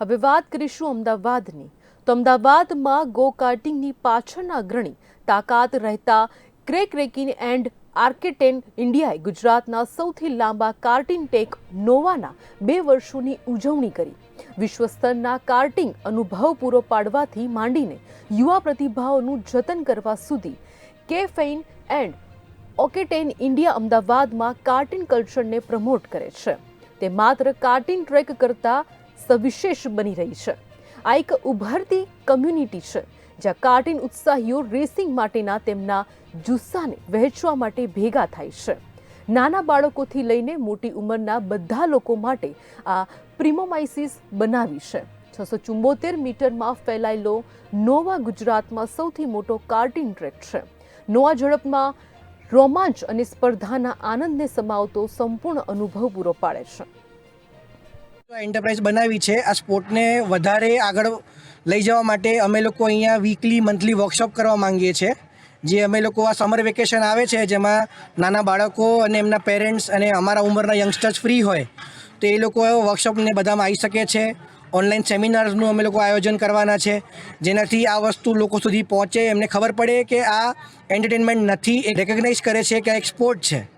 હવે વાત કરીશું અમદાવાદની. તો અમદાવાદમાં ગો કાર્ટિંગની પાછળના અગ્રણી તાકાત રહેતા ક્રેક રેકિન એન્ડ આર્કેટેન ઇન્ડિયાએ ગુજરાતના સૌથી લાંબા કાર્ટિન ટેક નોવાના બે વર્ષોની ઉજવણી કરી. વિશ્વ સ્તરના કાર્ટિંગ અનુભવ પૂરો પાડવાથી માંડીને યુવા પ્રતિભાઓનું જતન કરવા સુધી કેફેઇન એન્ડ ઓકેટેન ઇન્ડિયા અમદાવાદમાં કાર્ટિન કલ્ચરને પ્રમોટ કરે છે. તે માત્ર કાર્ટિન ટ્રેક કરતા સવિશેષ બની રહી છે. આ એક ઉભરતી કમ્યુનિટી છે, જ્યાં કાર્ટિન ઉત્સાહીઓ રેસિંગ માટેના તેમના જુસ્સાને વહેંચવા માટે ભેગા થાય છે. નાના બાળકોથી લઈને મોટી ઉંમરના બધા લોકો માટે આ પ્રિમોમાઇસિસ બનાવી છે. છસો ચુંબોતેર મીટરમાં ફેલાયેલો નોવા ગુજરાતમાં સૌથી મોટો કાર્ટિન ટ્રેક છે. નોવા ઝડપમાં રોમાંચ અને સ્પર્ધાના આનંદને સમાવતો સંપૂર્ણ અનુભવ પૂરો પાડે છે. એન્ટરપ્રાઇઝ બનાવી છે. આ સ્પોર્ટને વધારે આગળ લઈ જવા માટે અમે લોકો અહીંયા વીકલી મંથલી વર્કશોપ કરવા માંગીએ છીએ. જે અમે લોકો આ સમર વેકેશન આવે છે, જેમાં નાના બાળકો અને એમના પેરેન્ટ્સ અને અમારા ઉંમરના યંગસ્ટર્સ ફ્રી હોય, તો એ લોકો વર્કશોપને બધામાં આવી શકે છે. ઓનલાઈન સેમિનાર્સનું અમે લોકો આયોજન કરવાના છે, જેનાથી આ વસ્તુ લોકો સુધી પહોંચે. એમને ખબર પડે કે આ એન્ટરટેનમેન્ટ નથી. એ રેકગ્નાઇઝ કરે છે કે આ એક સ્પોર્ટ છે.